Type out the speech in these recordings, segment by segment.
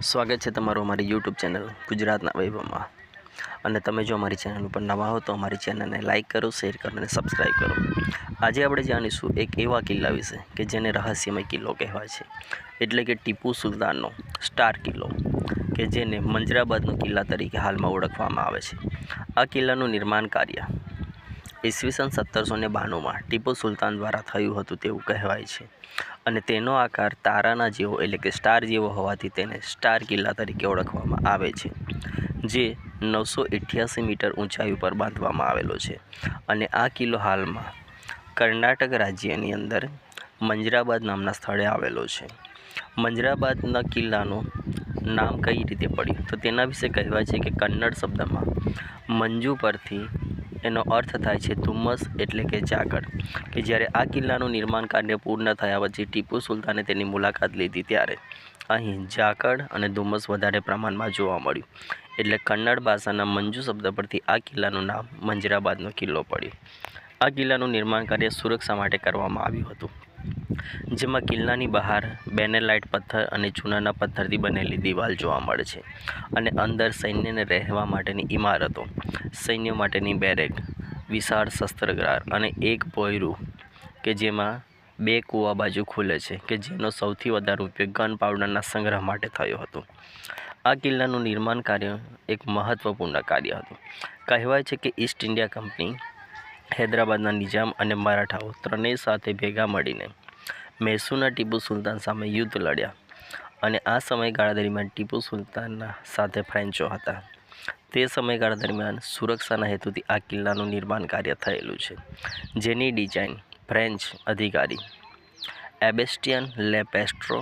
સ્વાગત છે તમારું અમારી યુટ્યુબ ચેનલ ગુજરાતના વૈભવમાં. અને તમે જો અમારી ચેનલ ઉપર નવા હો તો અમારી ચેનલને લાઇક કરો, શેર કરો અને સબસ્ક્રાઈબ કરો. આજે આપણે જાણીશું એક એવા કિલ્લા વિશે કે જેને રહસ્યમય કિલ્લો કહેવાય છે. એટલે કે ટીપુ સુલતાનનો સ્ટાર કિલ્લો, કે જેને મંજરાબાદનો કિલ્લા તરીકે હાલમાં ઓળખવામાં આવે છે. આ કિલ્લાનું નિર્માણ કાર્ય ઈસવીસન સત્તરસો ને બાણુંમાં ટીપુ સુલતાન દ્વારા થયું હતું તેવું કહેવાય છે. અને તેનો આકાર તારાના જેવો એટલે કે સ્ટાર જેવો હોવાથી તેને સ્ટાર કિલ્લા તરીકે ઓળખવામાં આવે છે, જે નવસો અઠ્યાસી મીટર ઊંચાઈ ઉપર બાંધવામાં આવેલો છે. અને આ કિલ્લો હાલમાં કર્ણાટક રાજ્યની અંદર મંજરાબાદ નામના સ્થળે આવેલો છે. મંજરાબાદના કિલ્લાનું નામ કઈ રીતે પડ્યું? તો તેના વિશે કહેવાય છે કે કન્નડ શબ્દમાં મંજુ પરથી એનો અર્થ થાય છે ધુમ્મસ એટલે કે ઝાકળ, કે જ્યારે આ કિલ્લાનું નિર્માણ કાર્ય પૂર્ણ થયા પછી ટીપુ સુલતાને તેની મુલાકાત લીધી ત્યારે અહીં ઝાકળ અને ધુમ્મસ વધારે પ્રમાણમાં જોવા મળ્યું. એટલે કન્નડ ભાષાના મંજુ શબ્દ પરથી આ કિલ્લાનું નામ મંજરાબાદનો કિલ્લો પડ્યો. આ કિલ્લાનું નિર્માણ કાર્ય સુરક્ષા માટે કરવામાં આવ્યું હતું. જેમાં કિલ્લાની બહાર બેનેલાઇટ પથ્થર અને ચૂનાના પથ્થરથી બનેલી દિવાલ જોવા મળે છે અને અંદર સૈન્યને રહેવા માટેની ઇમારતો, સૈન્ય માટેની બેરેક, વિશાળ શસ્ત્રગાર અને એક પોયરું કે જેમાં બે કૂવા બાજુ ખુલે છે કે જેનો સૌથી વધારે ઉપયોગ ગન પાવડરના સંગ્રહ માટે થયો હતો. આ કિલ્લાનું નિર્માણ કાર્ય એક મહત્ત્વપૂર્ણ કાર્ય હતું. કહેવાય છે કે ઈસ્ટ ઇન્ડિયા કંપની હૈદરાબાદના નિજામ અને મરાઠાઓ ત્રણેય સાથે ભેગા મળીને મૈસૂરના ટીપુ સુલતાન સામે યુદ્ધ લડ્યા અને આ સમયગાળા દરમિયાન ટીપુ સુલતાનના સાથે ફ્રેન્ચો હતા. તે સમયગાળા દરમિયાન સુરક્ષાના હેતુથી આ કિલ્લાનું નિર્માણ કાર્ય થયેલું છે, જેની ડિઝાઇન ફ્રેન્ચ અધિકારી એબેસ્ટિયન લે પેસ્ટ્રો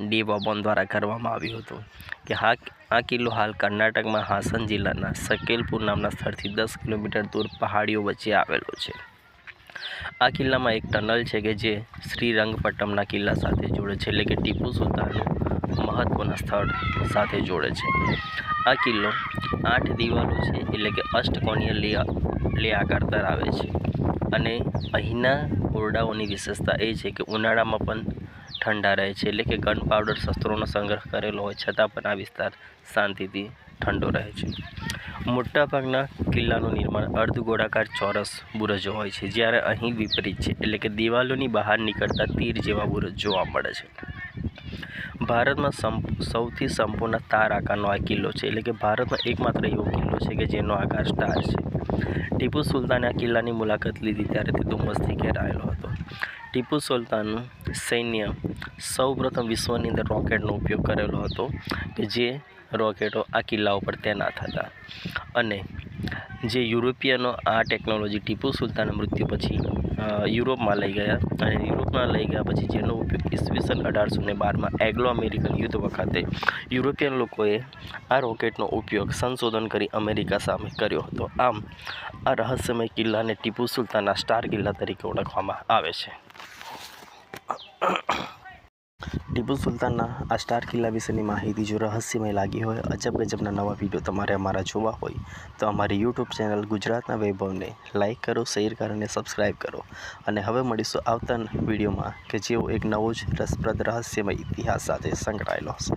ડી બોબોન દ્વારા કરવામાં આવ્યું હતું કે હા, આ કિલ્લો હાલ કર્ણાટકમાં હાસન જિલ્લાના સકેલપુર નામના સ્થળથી દસ કિલોમીટર દૂર પહાડીઓ વચ્ચે આવેલો છે. આ કિલ્લામાં એક ટનલ છે કે જે શ્રીરંગપટ્ટમના કિલ્લા સાથે જોડે છે, એટલે કે ટીપુ સુલતાનનું મહત્ત્વના સ્થળ સાથે જોડે છે. આ કિલ્લો આઠ દિવાલો છે, એટલે કે અષ્ટકોણીય લે આકાર ધરાવે છે. અને અહીંના ઓરડાઓની વિશેષતા એ છે કે ઉનાળામાં પણ ઠંડા રહે છે, એટલે કે ગન પાવડર શસ્ત્રોનો સંગ્રહ કરેલો હોય, છતાં પણ આ વિસ્તાર શાંતિથી ઠંડો રહે છે. મોટાભાગના કિલ્લાનું નિર્માણ અર્ધ ગોળાકાર ચોરસ બુરજો હોય છે, જ્યારે અહીં વિપરીત છે, એટલે કે દિવાલોની બહાર નીકળતા તીર જેવા બુરજ જોવા મળે છે. ભારતમાં સૌથી સંપૂર્ણ તાર આકારનો આ કિલ્લો છે, એટલે કે ભારતમાં એકમાત્ર એવો કિલ્લો છે કે જેનો આકાર સ્ટાર છે. ટીપુ સુલતાને આ કિલ્લાની મુલાકાત લીધી ત્યારે તે ધુમ્મસથી ઘેરાયેલો હતો. ટીપુ સુલતાનનું સૈન્ય સૌપ્રથમ વિશ્વની અંદર રોકેટનો ઉપયોગ કરેલો હતો કે જે રોકેટો આ કિલ્લા ઉપર તૈનાત હતા અને જે યુરોપિયનો આ ટેકનોલોજી ટીપુ સુલતાન મૃત્યુ પછી યુરોપમાં લઈ ગયા અને યુરોપમાં લઈ ગયા પછી જેનો ઉપયોગ ઈસવીસન અઢારસો ને બારમાં એગ્લો અમેરિકન યુદ્ધ વખતે યુરોપિયન લોકોએ આ રોકેટનો ઉપયોગ સંશોધન કરી અમેરિકા સામે કર્યો હતો. આમ, આ રહસ્યમય કિલ્લાને ટીપુ સુલતાનના સ્ટાર કિલ્લા તરીકે ઓળખવામાં આવે છે. ટીપુ સુલતાનના આ સ્ટાર કિલ્લા વિશેની માહિતી જો રહસ્યમય લાગી હોય, અજબ ગજબના નવા વીડિયો તમારે અમારા જોવા હોય, તો અમારી યુટ્યુબ ચેનલ ગુજરાતના વૈભવને લાઇક કરો, શેર કરો અને સબસ્ક્રાઈબ કરો. અને હવે મળીશું આવતા વિડીયોમાં કે જેઓ એક નવો જ રસપ્રદ રહસ્યમય ઇતિહાસ સાથે સંકળાયેલો હશે.